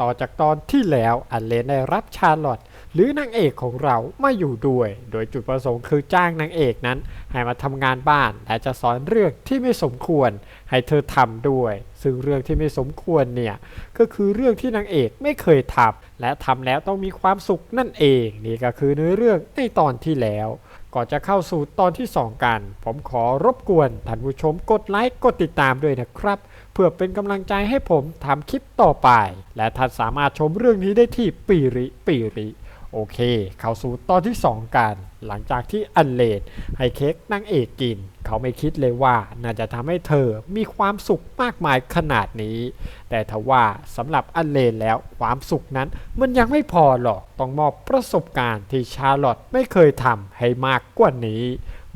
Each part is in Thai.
ต่อจากตอนที่แล้วอันเลนได้รับชาร์ลอตหรือนางเอกของเรามาอยู่ด้วย โดยจุดประสงค์คือจ้างนางเอกนั้น ให้มาทำงานบ้านและจะสอนเรื่องที่ไม่สมควร ให้เธอทำด้วย ซึ่งเรื่องที่ไม่สมควรเนี่ยก็คือเรื่องที่นางเอกไม่เคยทำและทำแล้วต้องมีความสุขนั่นเอง นี่ก็คือเนื้อเรื่องในตอนที่แล้ว ก่อนจะเข้าสู่ตอนที่ 2 กัน ผมขอรบกวนท่านผู้ชมกดไลค์กดติดตามด้วยนะครับ เพื่อเป็นกำลังใจให้ผมทำคลิปต่อไป และท่านสามารถชมเรื่องนี้ได้ที่ปีริปีริ โอเค เข้าสู่ตอนที่ 2 กัน หลังจากที่อันเลดให้เค้กนางเอกกิน เขาไม่คิดเลยว่าน่าจะทำให้เธอมีความสุขมากมายขนาดนี้ แต่ทว่าสำหรับอันเลนแล้วความสุขนั้นมันยังไม่พอหรอก ต้องมอบประสบการณ์ที่ชาร์ลอตไม่เคยทำให้มากกว่านี้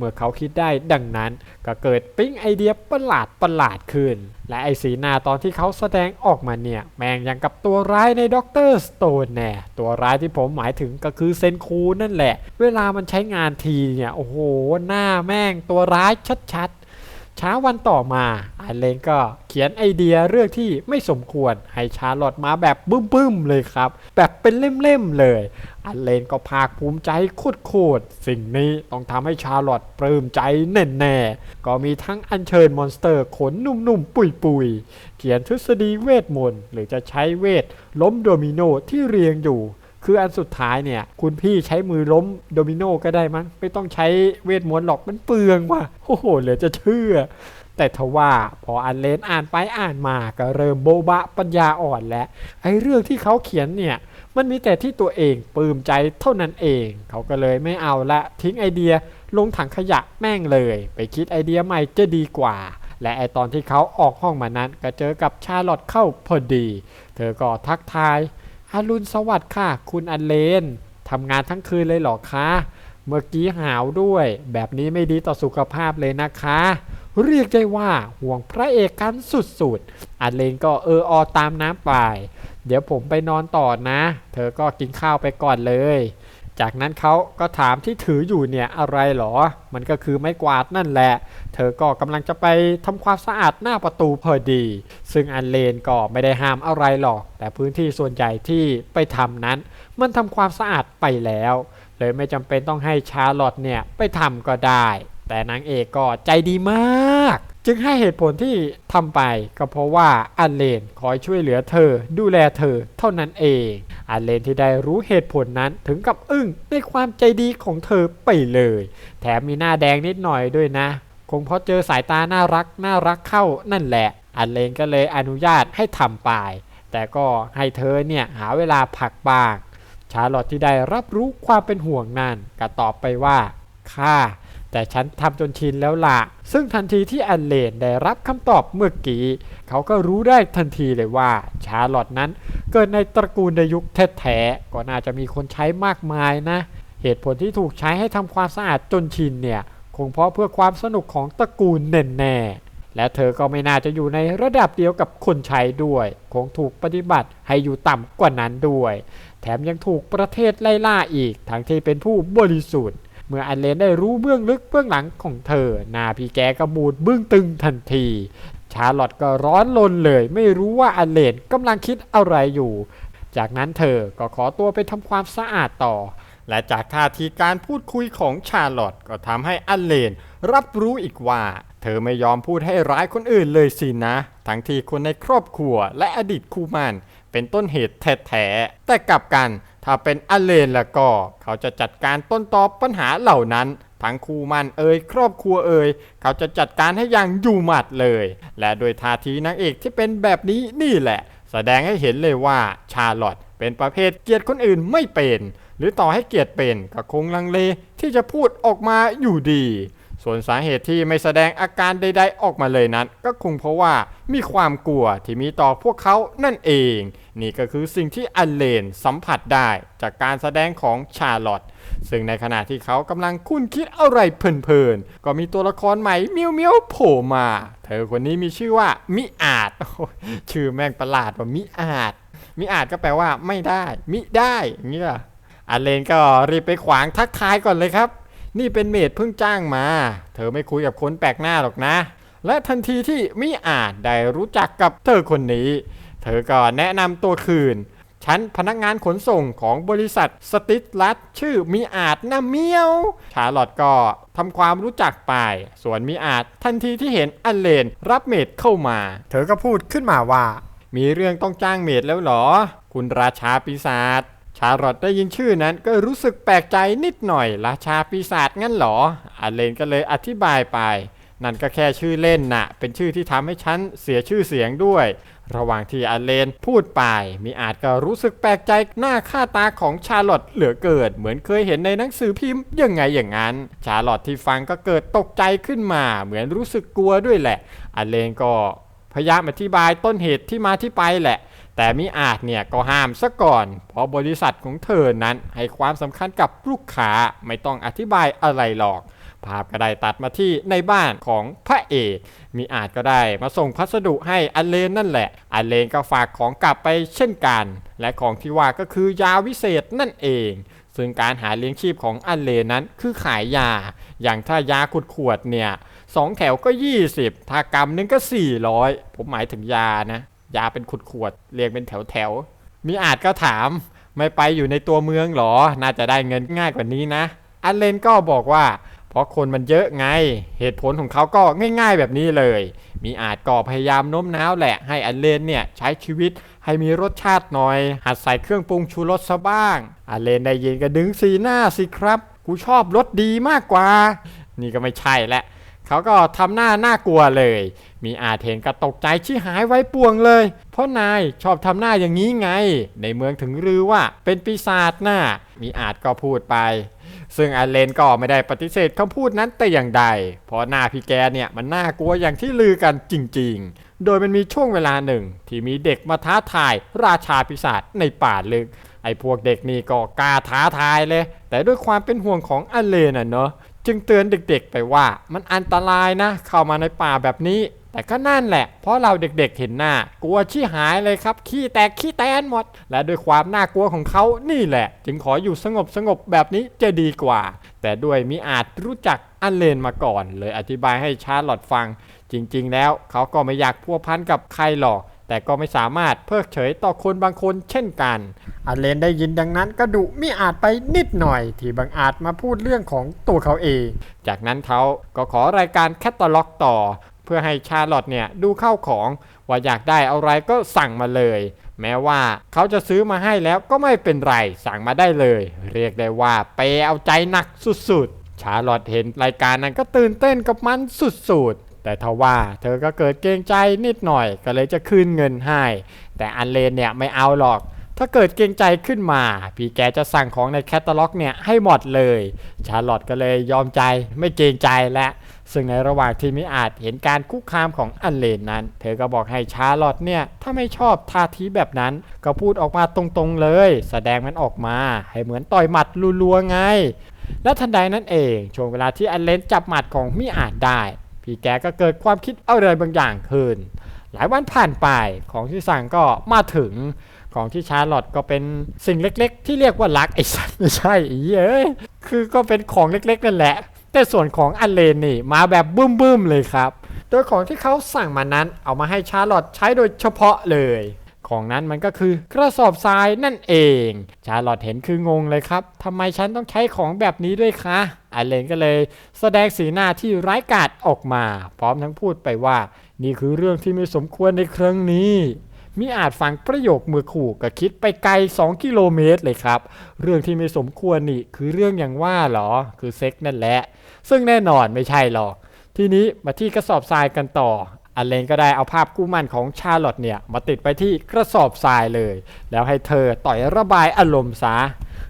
เมื่อเขาคิดได้ดังนั้นก็เกิดปิ๊งไอเดียประหลาดประหลาดขึ้น และไอสีหน้าตอนที่เขาแสดงออกมาเนี่ยแมงยังกับตัวร้ายในด็อกเตอร์สโตนแน่ตัวร้ายที่ผมหมายถึงก็คือเซนคูนั่นแหละ เวลามันใช้งานทีเนี่ยโอ้โหหน้าแม่งตัวร้ายชัดๆ เช้าวันต่อมาไอเลนก็เขียนไอเดียเรื่องที่ไม่สมควรให้ชาร์ลอตมาแบบบึ้มๆเลยครับ แบบเป็นเล่มๆเลยอันเลนก็ภาคภูมิใจโคตรๆสิ่งนี้ต้องทำให้ชาร์ลอตปลื้มใจแน่ๆ ก็มีทั้งอัญเชิญมอนสเตอร์ขนนุ่มๆ ปุยๆ เขียนทฤษฎีเวทมนต์หรือจะใช้เวทล้มโดมิโนที่เรียงอยู่ คืออันสุดท้ายเนี่ยคุณพี่ใช้มือล้มโดมิโนก็ได้มั้งไม่ต้องใช้เวทมนต์หรอกมันเปลืองว่ะโอ้โหเหลือจะเชื่อ แต่ทว่าพออันเลนอ่านไปอ่านมาก็เริ่มโบบะปัญญาอ่อนแล้วไอ้เรื่องที่เขาเขียนเนี่ยมันมีแต่ที่ตัวเองปลื้มใจเท่านั้นเอง เขาก็เลยไม่เอาละทิ้งไอเดียลงถังขยะแม่งเลย ไปคิดไอเดียใหม่จะดีกว่า และไอตอนที่เขาออกห้องมานั้นก็เจอกับชาลอตเข้าพอดี เธอก็ทักทาย อารุณสวัสดิ์ค่ะ คุณอันเลนทำงานทั้งคืนเลยเหรอคะ เมื่อกี้หาวด้วย แบบนี้ไม่ดีต่อสุขภาพเลยนะคะ เรียกได้ว่าห่วงพระเอกกันสุดๆ อันเลนก็เอออตามน้ำไป เดี๋ยวผมไปนอนต่อนะ เธอก็กินข้าวไปก่อนเลย จากนั้นเขาก็ถามที่ถืออยู่เนี่ยอะไรหรอ มันก็คือไม้กวาดนั่นแหละ เธอก็กำลังจะไปทำความสะอาดหน้าประตูพอดี ซึ่งอันเลนก็ไม่ได้ห้ามอะไรหรอก แต่พื้นที่ส่วนใหญ่ที่ไปทำนั้น มันทำความสะอาดไปแล้ว เลยไม่จำเป็นต้องให้ชาร์ลอตเนี่ยไปทำก็ได้ แต่นางเอกก็ใจดีมาก จึงให้เหตุผลที่ทำไปก็เพราะว่าอันเลนคอยช่วยเหลือเธอ ดูแลเธอเท่านั้นเอง อันเลนที่ได้รู้เหตุผลนั้นถึงกับอึ้งในความใจดีของเธอไปเลย แถมมีหน้าแดงนิดหน่อยด้วยนะ คงเพราะเจอสายตาน่ารักน่ารักเข้านั่นแหละ อันเลนก็เลยอนุญาตให้ทำไป แต่ก็ให้เธอเนี่ยหาเวลาพักบ้าง ชาลอตที่ได้รับรู้ความเป็นห่วงนั่นก็ตอบไปว่าค่ะ แต่ฉันทำจนชินแล้วล่ะ ซึ่งทันทีที่อันเลนได้รับคำตอบเมื่อกี้ เขาก็รู้ได้ทันทีเลยว่า ชาร์ลอตนั้น เกิดในตระกูลในยุคแท้ๆ ก็น่าจะมีคนใช้มากมายนะ เหตุผลที่ถูกใช้ให้ทำความสะอาดจนชินเนี่ย คงเพราะเพื่อความสนุกของตระกูลแน่ๆ และเธอก็ไม่น่าจะอยู่ในระดับเดียวกับคนใช้ด้วย คงถูกปฏิบัติให้อยู่ต่ำกว่านั้นด้วย แถมยังถูกประเทศไล่ล่าอีก ทั้งที่เป็นผู้บริสุทธิ์ เมื่ออันเลนได้รู้เบื้องลึกเบื้องหลังของเธอ นาพีแกก็บูดบึ้งตึงทันที ชาร์ลอตก็ร้อนลนเลย ไม่รู้ว่าอันเลนกำลังคิดอะไรอยู่ จากนั้นเธอก็ขอตัวไปทำความสะอาดต่อ และจากท่าทีการพูดคุยของชาร์ลอตก็ทำให้อันเลนรับรู้อีกว่า เธอไม่ยอมพูดให้ร้ายคนอื่นเลยสินะ ทั้งที่คนในครอบครัวและอดีตคู่มันเป็นต้นเหตุแท้ๆแต่กลับกัน ถ้าเป็นอเลนแล้วก็เขาจะจัดการต้นตอปัญหาเหล่านั้น ทั้งคู่มันเอ่ยครอบครัวเอ่ยเขาจะจัดการให้อย่างอยู่หมัดเลย และโดยท่าทีนางเอกที่เป็นแบบนี้นี่แหละ แสดงให้เห็นเลยว่าชาลอตเป็นประเภทเกลียดคนอื่นไม่เป็น หรือต่อให้เกลียดเป็นก็คงลังเลที่จะพูดออกมาอยู่ดี ส่วนสาเหตุที่ไม่แสดงอาการใด ๆ ออกมาเลยนั้น ก็คงเพราะว่ามีความกลัวที่มีต่อพวกเขานั่นเอง นี่ก็คือสิ่งที่อเลนสัมผัสได้จากการแสดงของชาร์ลอตซึ่งในขณะที่เขากำลังคุ้นคิดอะไรเพลินๆ ก็มีตัวละครใหม่เมียวเมียวโผล่มา เธอคนนี้มีชื่อว่ามิอาจ ชื่อแม่งประหลาดว่ามิอาจ มิอาจก็แปลว่าไม่ได้ มิได้อย่างนี้ล่ะอเลนก็รีบไปขวางทักทายก่อนเลยครับ นี่เป็นเมดเพิ่งจ้างมา เธอไม่คุยกับคนแปลกหน้าหรอกนะและทันทีที่มิอาจได้รู้จักกับเธอคนนี้ เธอก็แนะนำตัวคืน ฉันพนักงานขนส่งของบริษัทสติสลัดชื่อมีอาจนะเมียว ชาร์ลอตก็ทำความรู้จักไป ส่วนมีอาจทันทีที่เห็นอันเลนรับเมดเข้ามา เธอก็พูดขึ้นมาว่า มีเรื่องต้องจ้างเมดแล้วเหรอ คุณราชาปีศาจชาร์ลอตได้ยินชื่อนั้นก็รู้สึกแปลกใจนิดหน่อย ราชาปีศาจงั้นเหรออันเลนก็เลยอธิบายไป นั่นก็แค่ชื่อเล่นน่ะ เป็นชื่อที่ทำให้ฉันเสียชื่อเสียงด้วย ระหว่างที่อเลนพูดไป มีอาจก็รู้สึกแปลกใจหน้าค่าตาของชาลอตเหลือเกินเหมือนเคยเห็นในหนังสือพิมพ์ยังไงอย่างนั้น ชาลอตที่ฟังก็เกิดตกใจขึ้นมา เหมือนรู้สึกกลัวด้วยแหละ อเลนก็พยายามอธิบายต้นเหตุที่มาที่ไปแหละ แต่มิอาจเนี่ยก็ห้ามซะก่อน เพราะบริษัทของเธอนั้นให้ความสำคัญกับลูกค้าไม่ต้องอธิบายอะไรหรอก ภาพก็ได้ตัดมาที่ในบ้านของพระเอกมีอาจก็ได้มาส่งพัสดุให้อันเลนนั่นแหละอันเลนก็ฝากของกลับไปเช่นกัน และของที่ว่าก็คือยาวิเศษนั่นเอง ซึ่งการหาเลี้ยงชีพของอันเลนนั้นคือขายยา อย่างถ้ายาขวดขวดๆเนี่ยสองแถวก็ 20ถ้ากำหนึงก็ 400 ผมหมายถึงยานะ ยาเป็นขวดขวดๆเรียงเป็นแถวแถวๆมีอาจก็ถามไม่ไปอยู่ในตัวเมืองหรอ น่าจะได้เงินง่ายกว่านี้นะอันเลนก็บอกว่า เพราะคนมันเยอะไง เหตุผลของเขาก็ง่าย ๆ แบบนี้เลย มีอาจก็พยายามโน้มน้าวแหละ ให้อันเลนเนี่ยใช้ชีวิตให้มีรสชาติหน่อย หัดใส่เครื่องปรุงชูรสซะบ้าง อันเลนได้ยินก็ดึงสีหน้าสิครับ กูชอบรสดีมากกว่า นี่ก็ไม่ใช่แหละเขาก็ทำหน้าน่ากลัวเลย มีอาจเห็นก็ตกใจชี้หายไว้ป่วงเลย เพราะนายชอบทำหน้าอย่างนี้ไง ในเมืองถึงรือว่าเป็นปีศาจหน้า มีอาจก็พูดไป ซึ่งอาเลนก็ไม่ได้ปฏิเสธคำพูดนั้นแต่อย่างใด เพราะหน้าพี่แกเนี่ยมันน่ากลัวอย่างที่ลือกันจริงๆ โดยมันมีช่วงเวลาหนึ่ง ที่มีเด็กมาท้าทายราชาปีศาจในป่าลึก ไอ้พวกเด็กนี่ก็กล้าท้าทายเลย แต่ด้วยความเป็นห่วงของอาเลนอะเนาะจึงเตือนเด็กๆไปว่ามันอันตรายนะ เข้ามาในป่าแบบนี้ แต่ก็นั่นแหละ เพราะเราเด็กๆเห็นหน้า กลัวชี้หายเลยครับ ขี้แตกขี้แตนหมด และด้วยความน่ากลัวของเขานี่แหละ จึงขออยู่สงบสงบๆแบบนี้จะดีกว่า แต่ด้วยมิอาจรู้จักอันเลนมาก่อน เลยอธิบายให้ชาร์ลอตฟัง จริงๆ แล้วเขาก็ไม่อยากพัวพันกับใครหรอก แต่ก็ไม่สามารถเพิกเฉยต่อคนบางคนเช่นกัน อันเลนได้ยินดังนั้นก็ดุมิอาจไปนิดหน่อย ที่บางอาจมาพูดเรื่องของตัวเขาเอง จากนั้นเขาก็ขอรายการแคตตาล็อกต่อ พื่อให้ชาร์ลอตเนี่ยดูเข้าของว่าอยากได้อะไรก็สั่งมาเลย แม้ว่าเขาจะซื้อมาให้แล้วก็ไม่เป็นไรสั่งมาได้เลย เรียกได้ว่าเปเอาใจหนักสุดๆ ชาร์ลอตเห็นรายการนั้นก็ตื่นเต้นกับมันสุดๆ แต่ทว่าเธอก็เกิดเกรงใจนิดหน่อยก็เลยจะคืนเงินให้ แต่อันเลนเนี่ยไม่เอาหรอกถ้าเกิดเกรงใจขึ้นมา พี่แกจะสั่งของในแคตตาล็อกเนี่ยให้หมดเลย ชาร์ลอตก็เลยยอมใจไม่เกรงใจและ ซึ่งในระหว่างที่มิอาจเห็นการคุกคามของอันเลนนั้น เธอก็บอกให้ชาร์ลอตเนี่ยถ้าไม่ชอบท่าทีแบบนั้น ก็พูดออกมาตรงๆเลย แสดงมันออกมา ให้เหมือนต่อยหมัดรัวๆไง และทันใดนั้นเองช่วงเวลาที่อันเลนจับหมัดของมิอาจได้ พี่แกก็เกิดความคิดอะไรบางอย่างขึ้น หลายวันผ่านไปของที่สั่งก็มาถึงของที่ชาร์ลอตก็เป็นสิ่งเล็ก ๆ ที่เรียกว่ารักไอ้สัตว์ไม่ใช่ไอ้เยเอ้ยคือก็เป็นของเล็ก ๆ นั่นแหละ แต่ส่วนของอันเลนนี่มาแบบบึ้มๆเลยครับ โดยของที่เขาสั่งมานั้นเอามาให้ชาร์ลอตใช้โดยเฉพาะเลย ของนั้นมันก็คือกระสอบทรายนั่นเอง ชาร์ลอตเห็นคืองงเลยครับทำไมฉันต้องใช้ของแบบนี้ด้วยคะอันเลนก็เลย แสดงสีหน้าที่ร้ายกาจออกมา พร้อมทั้งพูดไปว่า นี่คือเรื่องที่ไม่สมควรในครั้งนี้มิอาจฟังประโยคมือขู่ก็คิดไปไกล 2 กิโลเมตรเลยครับ เรื่องที่ไม่สมควรนี่คือเรื่องอย่างว่าหรอ คือเซ็กนั่นแหละ ซึ่งแน่นอนไม่ใช่หรอก ทีนี้มาที่กระสอบทรายกันต่อ อเลนก็ได้เอาภาพคู่มั่นของชาร์ลอตเนี่ยมาติดไปที่กระสอบทรายเลย แล้วให้เธอต่อยระบายอารมณ์ซะ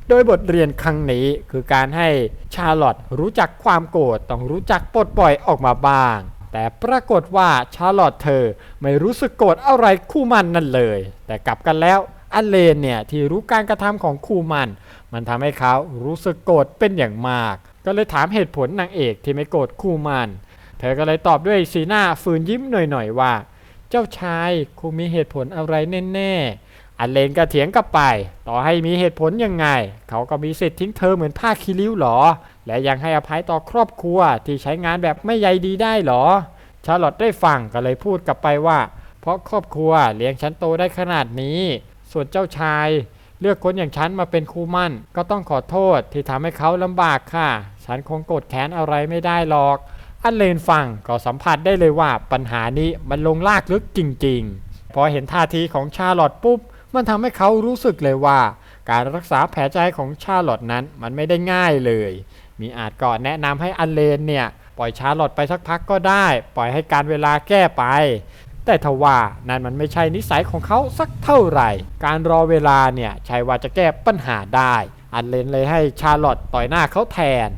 โดยบทเรียนครั้งนี้คือการให้ชาร์ลอตรู้จักความโกรธต้องรู้จักปลดปล่อยออกมาบ้าง แต่ปรากฏว่าชาร์ลอตเธอไม่รู้สึกโกรธอะไรคู่มันนั่นเลย แต่กลับกันแล้วอเลนเนี่ยที่รู้การกระทำของคู่มัน มันทำให้เขารู้สึกโกรธเป็นอย่างมาก ก็เลยถามเหตุผลนางเอกที่ไม่โกรธคู่มันเธอก็เลยตอบด้วยสีหน้าฝืนยิ้มหน่อยๆว่า เจ้าชายคงมีเหตุผลอะไรแน่ๆอันเลนก็เถียงกลับไป ต่อให้มีเหตุผลยังไง เขาก็มีสิทธิ์ทิ้งเธอเหมือนผ้าคีริ้วหรอ และยังให้อภัยต่อครอบครัวที่ใช้งานแบบไม่ใยดีได้หรอ ชาร์ลอตได้ฟังก็เลยพูดกลับไปว่า เพราะครอบครัวเลี้ยงฉันโตได้ขนาดนี้ ส่วนเจ้าชาย เลือกคนอย่างฉันมาเป็นคู่มั่น ก็ต้องขอโทษที่ทำให้เขาลำบากค่ะ ฉันคงโกรธแค้นอะไรไม่ได้หรอก อันเลนฟังก็สัมผัสได้เลยว่าปัญหานี้มันลงลากลึกจริงๆ พอเห็นท่าทีของชาลอตปุ๊บ มันทำให้เขารู้สึกเลยว่า การรักษาแผลใจของชาลอตนั้นมันไม่ได้ง่ายเลย มีอาจก็แนะนำให้อันเลนเนี่ย ปล่อยชาลอตไปสักพักก็ได้ ปล่อยให้การเวลาแก้ไป แต่ทว่านั่นมันไม่ใช่นิสัยของเขาสักเท่าไหร่ การรอเวลาเนี่ยใช่ว่าจะแก้ปัญหาได้ อันเลนเลยให้ชาลอตต่อยหน้าเขาแทน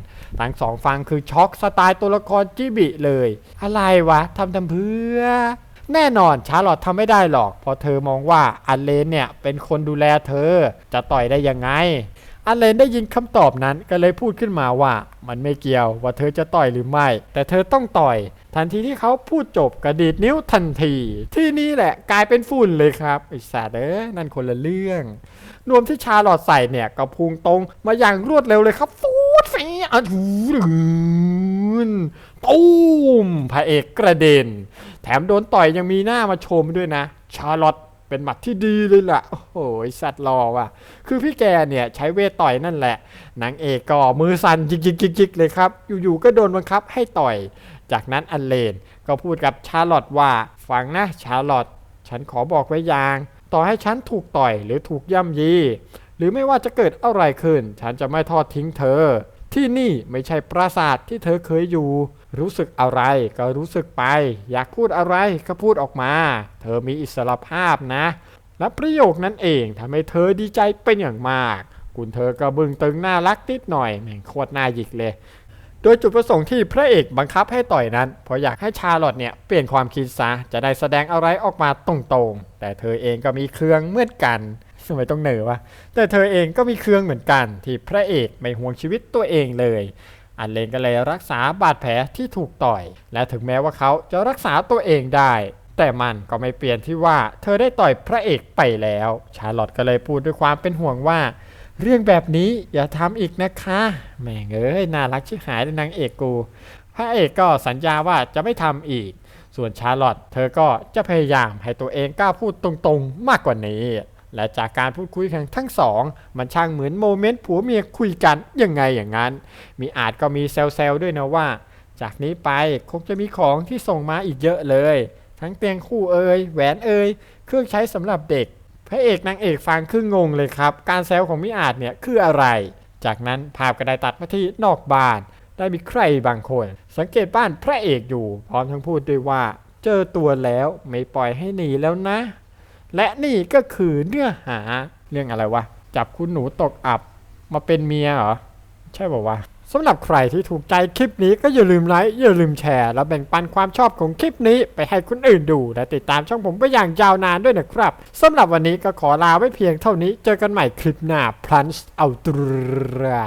ทั้งสองฟังคือช็อกสไตล์ตัวละครจิบิเลย อะไรวะทำทำเพื่อ แน่นอนชาร์ลอตทำไม่ได้หรอกเพราะเธอมองว่าอันเลนเนี่ยเป็นคนดูแลเธอ จะต่อยได้ยังไงอันเลนได้ยินคำตอบนั้นก็เลยพูดขึ้นมาว่า มันไม่เกี่ยวว่าเธอจะต่อยหรือไม่ แต่เธอต้องต่อย ทันทีที่เขาพูดจบกระดีดนิ้วทันที ที่นี่แหละกลายเป็นฝุ่นเลยครับไอ้สัตว์เอ้ยนั่นคนละเรื่องนวมที่ชาร์ลอตใส่เนี่ยก็พุ่งตรงมาอย่างรวดเร็วเลยครับฟูดฟีอะหูดืนตูมพระเอกกระเด็น แถมโดนต่อยยังมีหน้ามาชมด้วยนะ ชาร์ลอตเป็นหมัดที่ดีเลยล่ะ โอ้โหสัตว์รอว่ะ คือพี่แกเนี่ยใช้เวทต่อยนั่นแหละนางเอกก็มือสั่นจิกๆๆเลยครับ อยู่ๆก็โดนบังคับให้ต่อย จากนั้นอันเลนก็พูดกับชาร์ลอตว่าฟังนะชาร์ลอตฉันขอบอกไว้อย่าง ต่อให้ฉันถูกต่อยหรือถูกย่ำยี หรือไม่ว่าจะเกิดอะไรขึ้น ฉันจะไม่ทอดทิ้งเธอ ที่นี่ไม่ใช่ปราสาทที่เธอเคยอยู่ รู้สึกอะไรก็รู้สึกไป อยากพูดอะไรก็พูดออกมา เธอมีอิสรภาพนะ และประโยคนั้นเองทำให้เธอดีใจเป็นอย่างมาก คุณเธอก็บึงตึงน่ารักนิดหน่อยแม่งโคตรน่าหยิกเลย โดยจุดประสงค์ที่พระเอกบังคับให้ต่อยนั้น เพราะอยากให้ชาลอตเนี่ยเปลี่ยนความคิดซะ จะได้แสดงอะไรออกมาตรงๆ แต่เธอเองก็มีเครื่องเหมือนกันทำไมต้องเหนือวะ แต่เธอเองก็มีเครื่องเหมือนกัน ที่พระเอกไม่ห่วงชีวิตตัวเองเลย อันเลนก็เลยรักษาบาดแผลที่ถูกต่อย และถึงแม้ว่าเขาจะรักษาตัวเองได้ แต่มันก็ไม่เปลี่ยนที่ว่าเธอได้ต่อยพระเอกไปแล้ว ชาลอตก็เลยพูดด้วยความเป็นห่วงว่า เรื่องแบบนี้อย่าทำอีกนะคะแม่งเอ้ยน่ารักชิบหายเลยนางเอกกูพระเอกก็สัญญาว่าจะไม่ทำอีก ส่วนชาร์ลอตเธอก็จะพยายามให้ตัวเองกล้าพูดตรงๆมากกว่านี้ และจากการพูดคุยของทั้งสอง มันช่างเหมือนโมเมนต์ผัวเมียคุยกันยังไงอย่างนั้น มีอาจก็มีเซลล์ด้วยนะว่า จากนี้ไปคงจะมีของที่ส่งมาอีกเยอะเลย ทั้งเตียงคู่เอ่ยแหวนเอ่ยเครื่องใช้สำหรับเด็ก พระเอกนางเอกฟังครึ่งงงเลยครับ การแซวของมิอาจเนี่ยคืออะไร จากนั้นภาพก็ได้ตัดมาที่นอกบ้าน ได้มีใครบางคน สังเกตบ้านพระเอกอยู่ พร้อมทั้งพูดด้วยว่า เจอตัวแล้วไม่ปล่อยให้หนีแล้วนะ และนี่ก็คือเนื้อหาเรื่องอะไรวะ จับคุณหนูตกอับมาเป็นเมียเหรอ ใช่ป่าวะ สำหรับใครที่ถูกใจคลิปนี้ก็อย่าลืมไลค์อย่าลืมแชร์ แล้วแบ่งปันความชอบของคลิปนี้ไปให้คนอื่นดู และติดตามช่องผมไปอย่างยาวนานด้วยนะครับสำหรับวันนี้ก็ขอลาไว้เพียงเท่านี้เจอกันใหม่คลิปหน้า Plunge Ultra